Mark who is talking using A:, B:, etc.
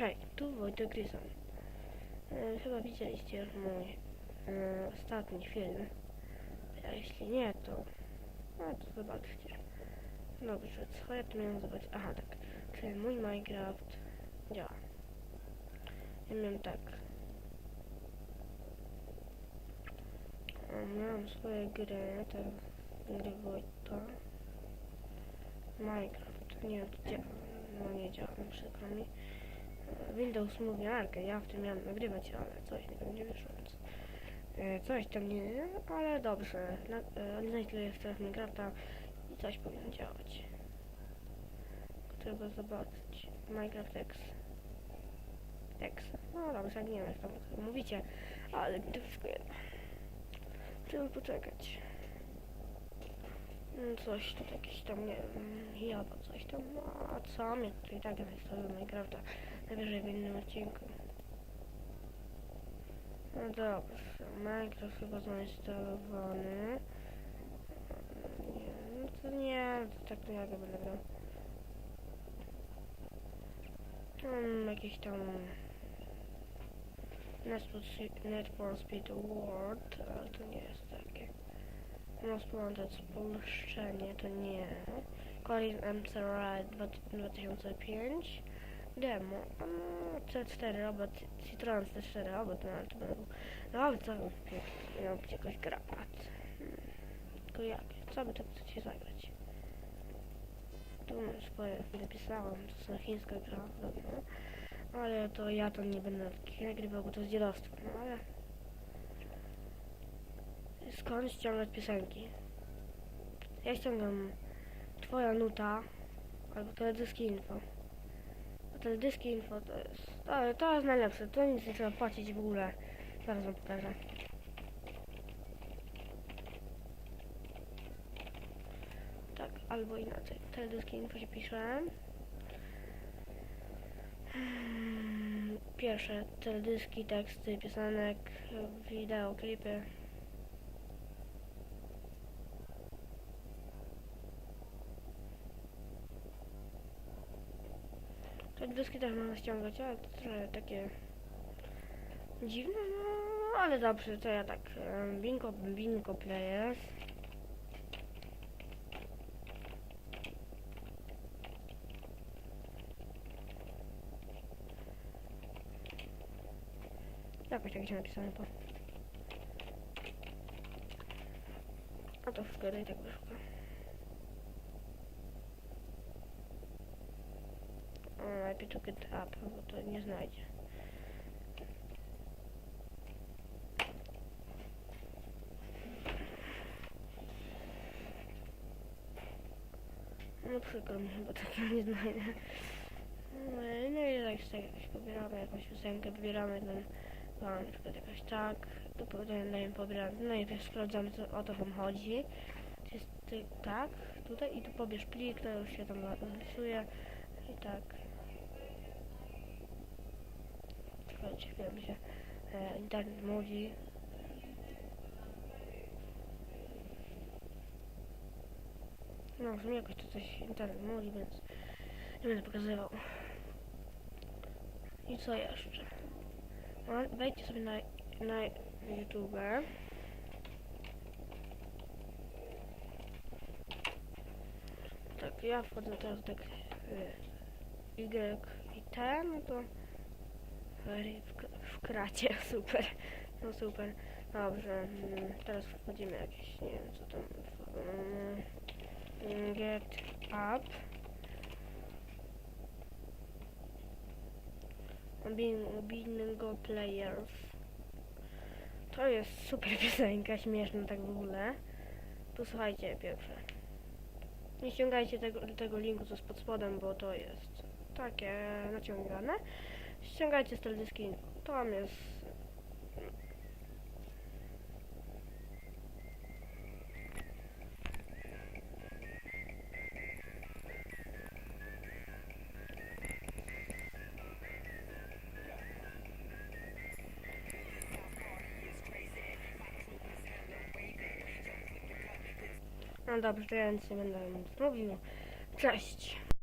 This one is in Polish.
A: Hej, tu Wojtek Gryzon. E, chyba widzieliście już mój e, ostatni film. A jeśli nie, to... No to zobaczcie. Dobrze, co ja tu miałem zobaczyć? Aha, tak. Czyli mój Minecraft działa. Ja miałem tak. Miałem swoje gry, te gry Wojta. Minecraft, nie działa. No nie działa, przykro mi. Windows Movie Arcade, ja w tym miałem nagrywać, ale coś nie będzie wyszło, więc e, coś tam nie, ale dobrze. Na, e, odnajduję jest Minecrafta i coś powinno działać. Trzeba zobaczyć. Minecraft X. X. No dobrze, nie wiem jak tam mówicie, ale to wszystko jedno. Trzeba poczekać. Mm, Coś tu jakiś tam, nie wiem, jaba coś tam, no, a co mnie tu i tak zainstaluję Minecrafta, najwyżej w innym odcinku. No dobrze, Minecraft chyba zainstalowany. No to nie, to tak to ja go będę grał. Mam jakieś tam... Net for- Net for Speed Award, ale to nie jest takie. Wanted spolszczenie, to nie. Colin MC Ride 2005. Demo. No, C4 robot, Citroen C4 robot, no ale to był. No co miał być jakoś grapat. Hmm. Tylko jak? Co by tak chcecie zagrać? Tu swoje napisałam, to są chińska gra, dobra. Ale to ja to nie będę nagrywał, bo to jest dziadostwo, no ale... Skąd ściągać piosenki? Ja ściągam Twoja nuta albo teledyski info. Teledyski info to jest. To, to jest najlepsze. To nic nie trzeba płacić w ogóle. Zaraz wam pokażę. Tak, albo inaczej. Teledyski info się pisze. Hmm, Pierwsze teledyski, teksty, piosenek, wideo, klipy. Te dyski też można ściągać, ale to trochę takie dziwne, no ale dobrze, to ja tak. em, Bingo, bingo players. Jakoś tak się napisane to. A to wszystko i tak wyszło. O, lepiej to up, bo to nie znajdzie. No przykro mi, bo takiego nie znajdę. No, no i tak jakoś pobieramy jakąś piosenkę, wybieramy ten, no, na przykład jakoś tak, tu potem pobieramy, no i wiesz, sprawdzamy co, o to wam chodzi. To jest ty, tak, tutaj i tu pobierz plik, to już się tam rysuje i tak. Słuchajcie, mi się e, internet nudzi. No, w sumie jakoś to coś internet nudzi, więc nie będę pokazywał. I co jeszcze? No, wejdźcie sobie na, na YouTube. Tak, ja wchodzę teraz tak y, Y i T, no to w, kracie, super. No super. Dobrze, mm, teraz wchodzimy jakieś, nie wiem co tam. mm, Get up. Bin- Bingo Players. To jest super piosenka, śmieszna tak w ogóle. Posłuchajcie pierwsze. Nie ściągajcie tego, tego linku, co jest pod spodem, bo to jest takie naciągane. Ściągajcie z teledyski. Tam jest... No dobrze, to ja nic nie będę mówił. Cześć!